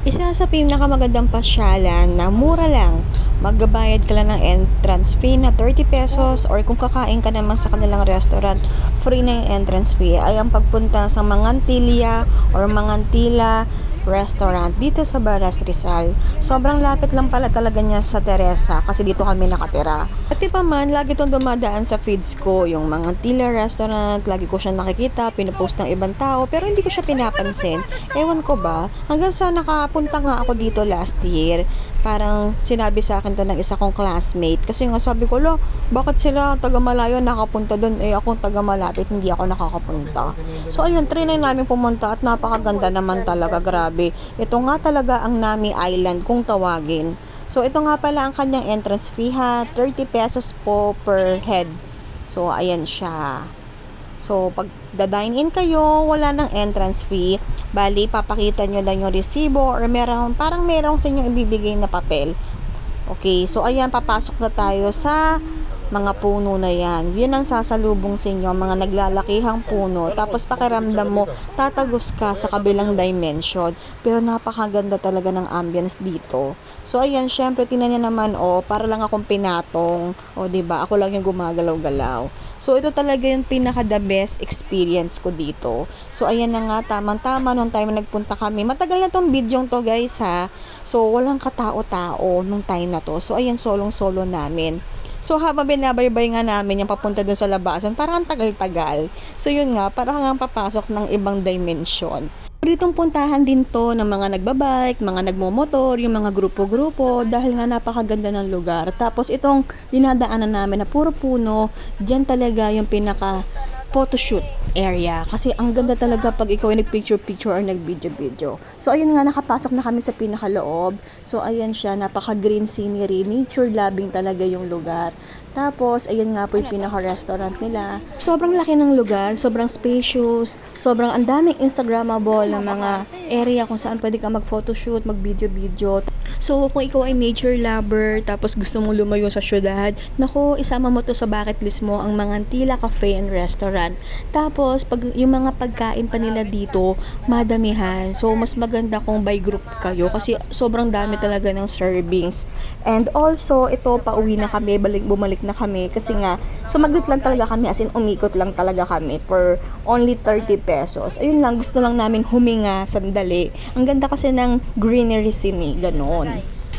Isa sa pinakamagandang pasyalan na mura lang, magbabayad ka lang ng entrance fee na 30 pesos or kung kakain ka naman sa kanilang restaurant, free na yung entrance fee. Ay ang pagpunta sa Mangantilia or Mangantila restaurant dito sa Baras Rizal. Sobrang lapit lang pala talaga niya sa Teresa kasi dito kami nakatira. At pa man, lagi itong dumadaan sa feeds ko, yung mga Tila restaurant, lagi ko siya nakikita, pinupost ng ibang tao, pero hindi ko siya pinapansin. Ewan ko ba, hanggang sa nakapunta nga ako dito last year, parang sinabi sa akin to ng isa kong classmate, kasi nga sabi ko, lo, bakit sila taga malayo nakapunta doon, eh ako taga malapit, hindi ako nakakapunta. So ayun, trinay namin pumunta at napakaganda naman talaga, grabe. Ito nga talaga ang Nami Island kung tawagin. So, ito nga pala ang kanyang entrance fee ha. 30 pesos po per head. So, ayan siya. So, pag da-dine in kayo, wala ng entrance fee. Bali, papakita nyo lang yung resibo or meron, parang merong sa inyong ibibigay na papel. Okay, so ayan, papasok na tayo sa mga puno na yan. Yun ang sasalubong sa inyo, mga naglalakihang puno. Tapos pakiramdam mo, tatagos ka sa kabilang dimension. Pero napakaganda talaga ng ambience dito. So ayan, syempre, tinan niya naman, oh, para lang akong pinatong. O, oh, ba diba? Ako lang yung gumagalaw-galaw. So, ito talaga yung pinaka the best experience ko dito. So, ayan na nga, tamang-tama nung time na nagpunta kami. Matagal na tong video to guys ha. So, walang katao-tao nung time na to. So, ayan, solong-solo namin. So habang binabaybay nga namin yung papunta dun sa labasan, parang ang tagal-tagal. So yun nga, parang nga papasok ng ibang dimension. Ditong puntahan din to ng mga nagbabike, mga nagmomotor, yung mga grupo-grupo dahil nga napakaganda ng lugar. Tapos itong dinadaanan namin na puro puno, dyan talaga yung pinaka photoshoot area. Kasi ang ganda talaga pag ikaw ay nag-picture-picture or nag-video-video. So, ayun nga, nakapasok na kami sa pinakaloob. So, ayan siya, napaka-green scenery, nature-loving talaga yung lugar. Tapos, ayan nga po yung pinaka-restaurant nila. Sobrang laki ng lugar, sobrang spacious, sobrang ang daming Instagrammable na mga area kung saan pwede ka mag-photoshoot, mag-video-video. So, kung ikaw ay nature lover, tapos gusto mong lumayo sa syudad, nako, isama mo to sa bucket list mo ang mga Antila Cafe and Restaurant. Tapos, pag yung mga pagkain pa nila dito, madamihan. So, mas maganda kung by group kayo kasi sobrang dami talaga ng servings. And also, ito, pauwi na kami, balik, bumalik na kami kasi nga, sumaglit lang talaga kami, as in umikot lang talaga kami for only 30 pesos. Ayun lang, gusto lang namin huminga sandali. Ang ganda kasi ng greenery scene, ganon. Lapit,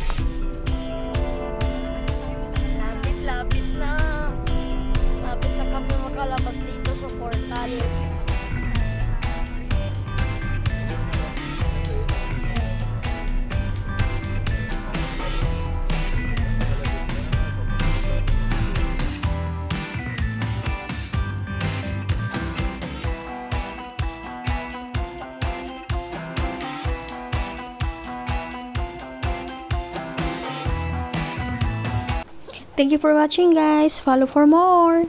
Thank you for watching guys. Follow for more.